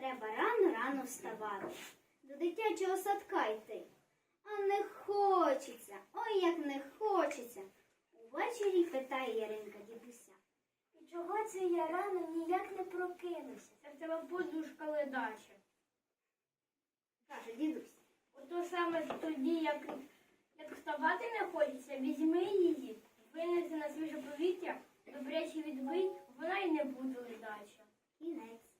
Треба рано-рано вставати. До дитячого садка йти. А не хочеться. Ой, як не хочеться. Увечері питає Яринка дідуся. І чого це я рано ніяк не прокинуся? Це в тебе подушка ледача. Каже дідусь. Ото саме тоді, як, як вставати не хочеться, візьми її, винеси на свіже повітря, добряче відбий, вона й не буде ледача. Кінець.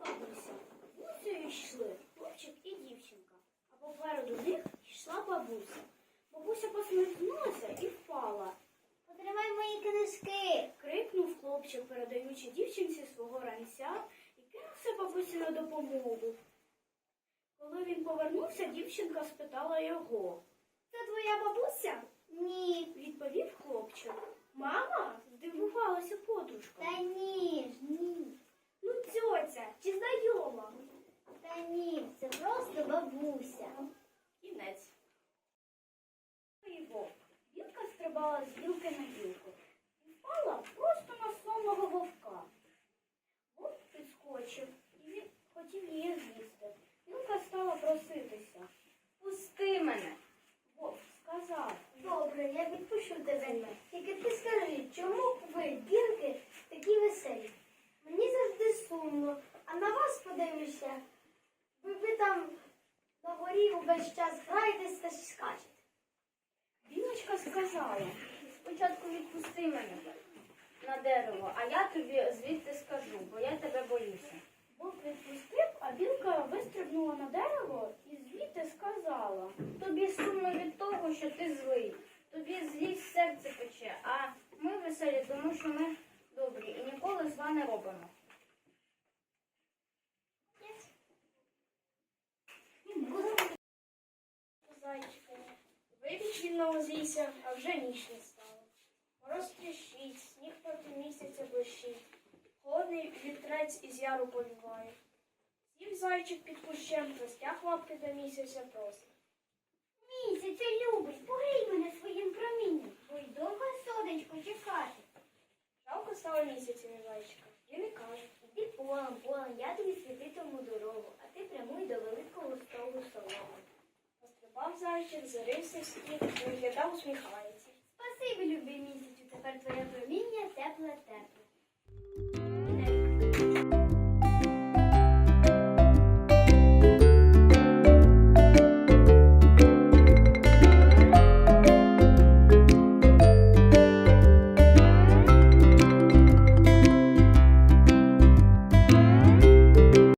Бабуся. Вулицею йшли хлопчик і дівчинка, а попереду них йшла бабуся. Бабуся посміхнулася і впала. Потримай мої книжки. Крикнув хлопчик, передаючи дівчинці свого ранця, і кинувся бабусі на допомогу. Коли він повернувся, дівчинка спитала його. Це твоя бабуся? Ні. відповів хлопчик. Мама? здивувалася подружка. Та ні ж, ні. Ну, тьотя, чи знайома? Та ні, це просто бабуся. Кінець. І вовк. Білка стрибала з гілки на гілку і впала просто на сонного вовка. Вовк підскочив і він хотів її з'їсти. Білка стала проситися. Пусти мене. Вовк сказав. Добре, я відпущу тебе. Тільки ти скажи, чому ви, білки, такі веселі? Мені завжди сумно, а на вас подивишся. Ви, ви там на горі увесь час граєтесь та скачете. Білочка сказала. Спочатку відпусти мене на дерево, а я тобі звідти скажу, бо я тебе боюся. Вовк відпустив, а білка вистрибнула на дерево і звідти сказала. Тобі сумно від того, що ти злий. Тобі злість серце пече, а ми веселі, тому що ми добрі і ніколи зла не робимо. Зайчика, вибіг вільного з лісся, а вже ніч не стало. Мороз тріщить, сніг проти місяця блищить, холодний вітрець із яру повіває. Сів зайчик під кущем, простяг лапки до місяця просить. Місяцю любиш, погрій мене своїм промінням, бо й довго сонечко чекати. Жалко стало місяцеві зайчика. Він і каже. Іди полем, полем, я тобі світитиму дорогу, а ти прямуй до великого столу солому. Пострибав зайчик, зарився в сніг, виглядав, усміхається. Спасибі, любий місяцю, тепер твоє проміння тепле тепле.